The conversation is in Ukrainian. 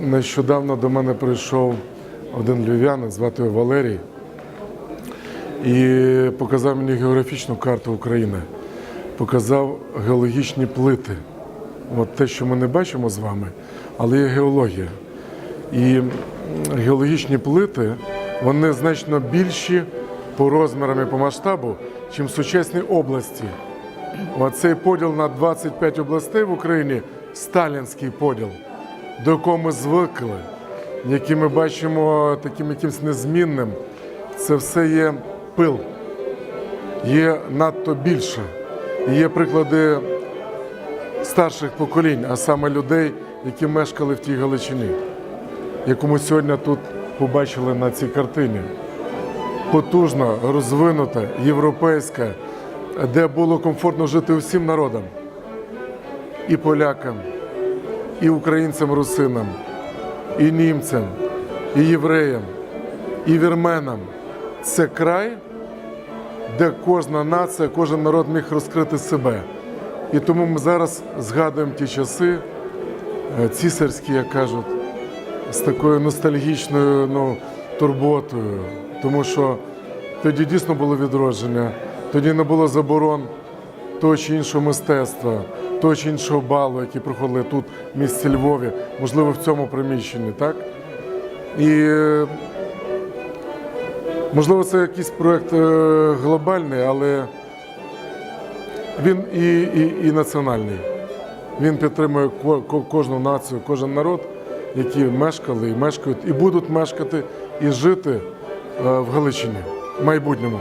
Нещодавно до мене прийшов один львів'янин, звати його Валерій, і показав мені географічну карту України, показав геологічні плити. От те, що ми не бачимо з вами, але є геологія. І геологічні плити вони значно більші по розмірам і по масштабу, чим сучасні області. Оцей поділ на 25 областей в Україні сталінський поділ, до якого ми звикли, який ми бачимо таким якимось незмінним. Це все є пил, є надто більше. Є приклади старших поколінь, а саме людей, які мешкали в тій Галичині, яку ми сьогодні тут побачили на цій картині. Потужна, розвинута, європейська, де було комфортно жити усім народам, і полякам, і українцям, русинам, і німцям, і євреям, і вірменам. Це край, де кожна нація, кожен народ міг розкрити себе. І тому ми зараз згадуємо ті часи, е, цісарські, як кажуть, з такою ностальгічною ну, турботою, тому що тоді дійсно було відродження, тоді не було заборон того чи іншого мистецтва, того чи іншого балу, які проходили тут, в місті Львові, можливо, в цьому приміщенні, так? І можливо, це якийсь проєкт е, глобальний, але він і, і, і національний. Він підтримує ко- ко- кожну націю, кожен народ, які мешкали і мешкають, і будуть мешкати і жити е, в Галичині в майбутньому.